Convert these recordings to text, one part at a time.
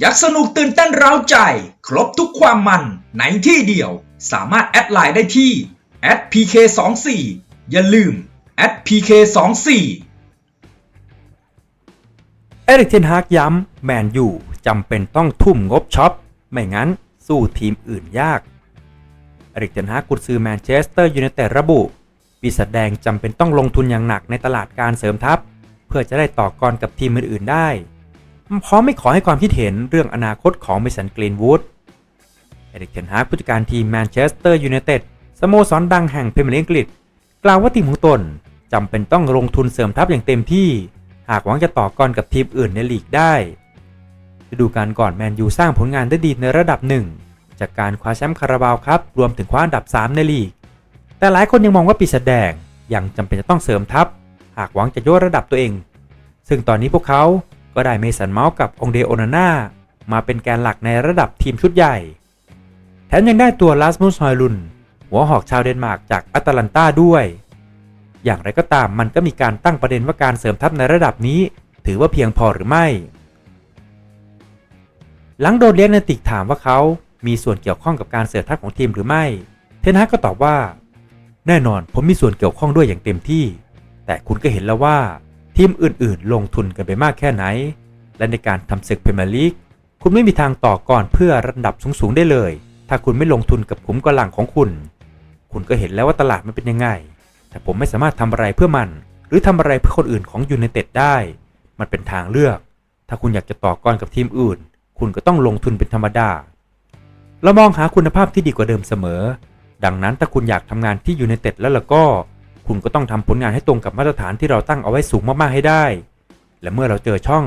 อยากสนุกตื่นเต้นเร้าใจ ครบทุกความมันในที่เดียว สามารถแอดไลน์ได้ที่ @pk24 อย่าลืม @pk24 เอริกเทนฮากย้ำ แมนยูจำเป็นต้องทุ่มงบช็อป ไม่งั้นสู้ทีมอื่นยาก เอริกเทนฮากกุญซือแมนเชสเตอร์ยูไนเต็ดระบุปีศาจแดงจำเป็นต้องลงทุนอย่างหนักในตลาดการเสริมทัพ เพื่อจะได้ต่อกรกับทีมอื่นๆได้ พร้อมไม่ขอให้ความคิดเห็นเรื่องอนาคตของเมสันกรีนวูดเอริกเทนฮากผู้จัดการทีมแมนเชสเตอร์ยูไนเต็ดสโมสรดังแห่งพรีเมียร์ลีกอังกฤษ กล่าวว่าทีมของตนจำเป็นต้องลงทุนเสริมทัพอย่างเต็มที่ หากหวังจะต่อกรกับทีมอื่นในลีกได้ฤดูกาลก่อนแมนยูสร้างผลงานได้ดีในระดับหนึ่งจากการคว้าแชมป์คาราบาวครับรวมถึงคว้าอันดับ 3 ในลีก แต่หลายคนยังมองว่าปีศาจแดงยังจำเป็นจะต้องเสริมทัพ หากหวังจะยกระดับตัวเอง ซึ่งตอนนี้พวกเขา ก็ได้เมสันเมาส์กับองเดโอนาน่ามาเป็นแกนหลักในระดับทีมชุดใหญ่ แถมยังได้ตัวลาสมุสฮอยลุน หัวหอกชาวเดนมาร์กจากแอตแลนตาด้วย อย่างไรก็ตามมันก็มีการตั้งประเด็นว่าการเสริมทัพในระดับนี้ ถือว่าเพียงพอหรือไม่ หลังโดนเลียนติกถามว่าเขามีส่วนเกี่ยวข้องกับการเสริมทัพของทีมหรือไม่ เทนฮากก็ตอบว่า แน่นอนผมมีส่วนเกี่ยวข้องด้วยอย่างเต็มที่ แต่คุณก็เห็นแล้วว่า ทีมอื่นๆ ลงทุนกันไปมากแค่ไหน และในการทำศึกพรีเมียร์ลีกคุณไม่มีทางต่อก่อนเพื่อระดับสูงๆได้เลย ถ้าคุณไม่ลงทุนกับขุมกำลังของคุณ คุณก็เห็นแล้วว่าตลาดมันเป็นยังไง แต่ผมไม่สามารถทำอะไรเพื่อมัน หรือทำอะไรเพื่อคนอื่นของยูไนเต็ดได้ มันเป็นทางเลือก ถ้าคุณอยากจะต่อกรกับทีมอื่น คุณก็ต้องลงทุนเป็นธรรมดาเรามองหาคุณภาพที่ดีกว่าเดิมเสมอ ดังนั้นถ้าคุณอยากทำงานที่ยูไนเต็ดแล้วล่ะก็ คุณก็ต้องทำผลงานให้ตรงกับมาตรฐานที่เราตั้งเอาไว้สูงมากๆให้ได้ และเมื่อเราเจอช่อง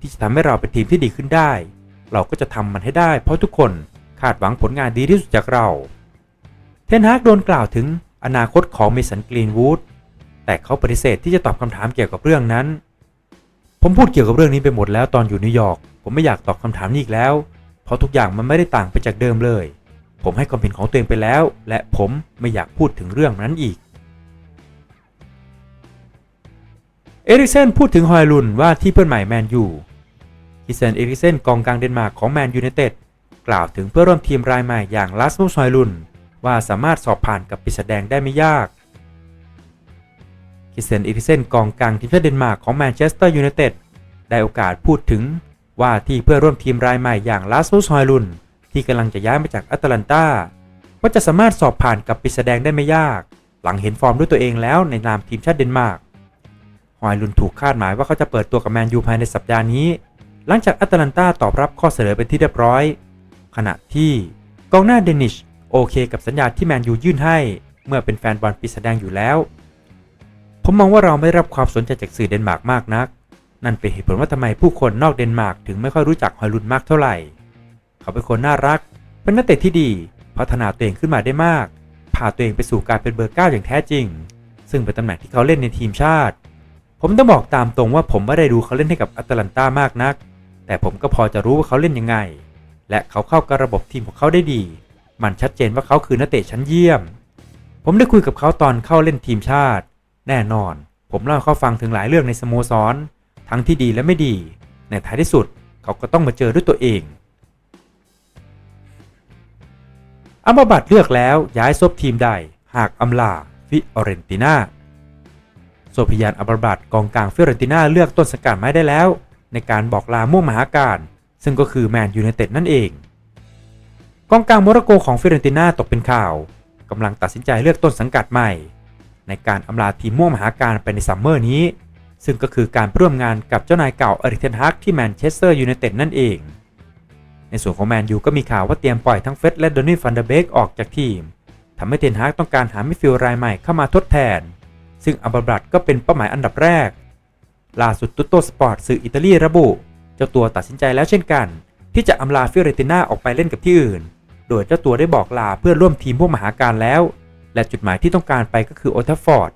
ที่จะทำให้เราเป็นทีมที่ดีขึ้นได้ เราก็จะทำมันให้ได้ เพราะทุกคนคาดหวังผลงานดีที่สุดจากเรา เทนฮากโดนกล่าวถึงอนาคตของเมสันกรีนวูดแต่เขาปฏิเสธที่จะตอบคำถามเกี่ยวกับเรื่องนั้น ผมพูดเกี่ยวกับเรื่องนี้ไปหมดแล้วตอนอยู่นิวยอร์ก ผมไม่อยากตอบคำถามนี้อีกแล้ว เพราะทุกอย่างมันไม่ได้ต่างไปจากเดิมเลย ผมให้ความเห็นของตัวเองไปแล้ว และผมไม่อยากพูดถึงเรื่องนั้นอีก เอริกเซนพูดถึงฮอยลุนว่าที่เพื่อนใหม่แมนยูคิเซนเอริกเซนกองกลางเดนมาร์กของแมนยูไนเต็ดกล่าวถึงเพื่อร่วมทีมรายใหม่อย่างลาสมุสฮอยลุนว่าสามารถสอบผ่านกับปีศาจแดงได้ไม่ยากคิเซนเอริกเซนกองกลางทีมชาติเดนมาร์กของแมนเชสเตอร์ยูไนเต็ดได้โอกาสพูดถึงว่าที่เพื่อร่วมทีมรายใหม่อย่างลาสมุสฮอยลุนที่กำลังจะย้ายมาจากแอตแลนตาว่าจะสามารถสอบผ่านกับปีศาจแดงได้ไม่ยาก หลังเห็นฟอร์มด้วยตัวเองแล้วในนามทีมชาติเดนมาร์ก ฮอยลุนถูกคาดหมายว่าเขาจะเปิดตัวกับแมนยูภายในสัปดาห์นี้ หลังจากแอตแลนตาตอบรับข้อเสนอเป็นที่เรียบร้อย ขณะที่กองหน้าเดนิชโอเคกับสัญญาที่แมนยูยื่นให้ เมื่อเป็นแฟนบอลปีศาจแดงอยู่แล้ว ผมมองว่าเราไม่รับความสนใจจากสื่อเดนมาร์กมากนัก นั่นเป็นเหตุผลว่าทำไมผู้คนนอกเดนมาร์กถึงไม่ค่อยรู้จักฮอยลุนมากเท่าไหร่ เขาเป็นคนน่ารัก เป็นนักเตะที่ดี พัฒนาตัวเองขึ้นมาได้มาก พาตัวเองไปสู่การเป็นเบอร์เก้าอย่างแท้จริง ซึ่งเป็นตำแหน่งที่เขาเล่นในทีมชาติ ผมต้องบอกตามตรงว่าผมไม่ได้ดูเขาเล่นให้กับแอตแลนตามากนัก แต่ผมก็พอจะรู้ว่าเขาเล่นยังไง และเขาเข้ากับระบบทีมของเขาได้ดี มันชัดเจนว่าเขาคือนักเตะชั้นเยี่ยม ผมได้คุยกับเขาตอนเข้าเล่นทีมชาติ แน่นอน ผมเล่าเขาฟังถึงหลายเรื่องในสโมสร ทั้งที่ดีและไม่ดี ในท้ายที่สุดเขาก็ต้องมาเจอด้วยตัวเองอัมบาบัตเลือกแล้วย้ายซบทีมใด หากอำลาฟิออเรนติน่า โซพิยานอับราบัตกองกลางฟิเรนติน่าเลือกต้นสังกัดไม้ได้แล้ว ในการบอกลาม่วงมหาการ ซึ่งก็คือแมนยูไนเต็ดนั่นเอง กองกลางโมร็อกโกของฟิเรนติน่าตกเป็นข่าวกำลังตัดสินใจเลือกต้นสังกัดใหม่ ในการอำลาทีมม่วงมหาการไปในซัมเมอร์นี้ ซึ่งก็คือการร่วมงานกับเจ้านายเก่าเอริกเทนฮากที่แมนเชสเตอร์ยูไนเต็ดนั่นเอง ในส่วนของแมนยูก็มีข่าวว่าเตรียมปล่อยทั้งเฟสและโดนี่ฟันเดเบกออกจากทีมทำให้เทนฮากต้องการหามิดฟิลด์รายใหม่เข้ามาทดแทน ซึ่งอับราบัตก็เป็นเป้าหมายอันดับแรก ล่าสุดตุตโตสปอร์ตสื่ออิตาลีระบุ เจ้าตัวตัดสินใจแล้วเช่นกัน ที่จะอำลาฟิเรติน่าออกไปเล่นกับที่อื่น โดยเจ้าตัวได้บอกลาเพื่อร่วมทีมพวกมหาการแล้ว และจุดหมายที่ต้องการไปก็คือโอทัฟฟอร์ด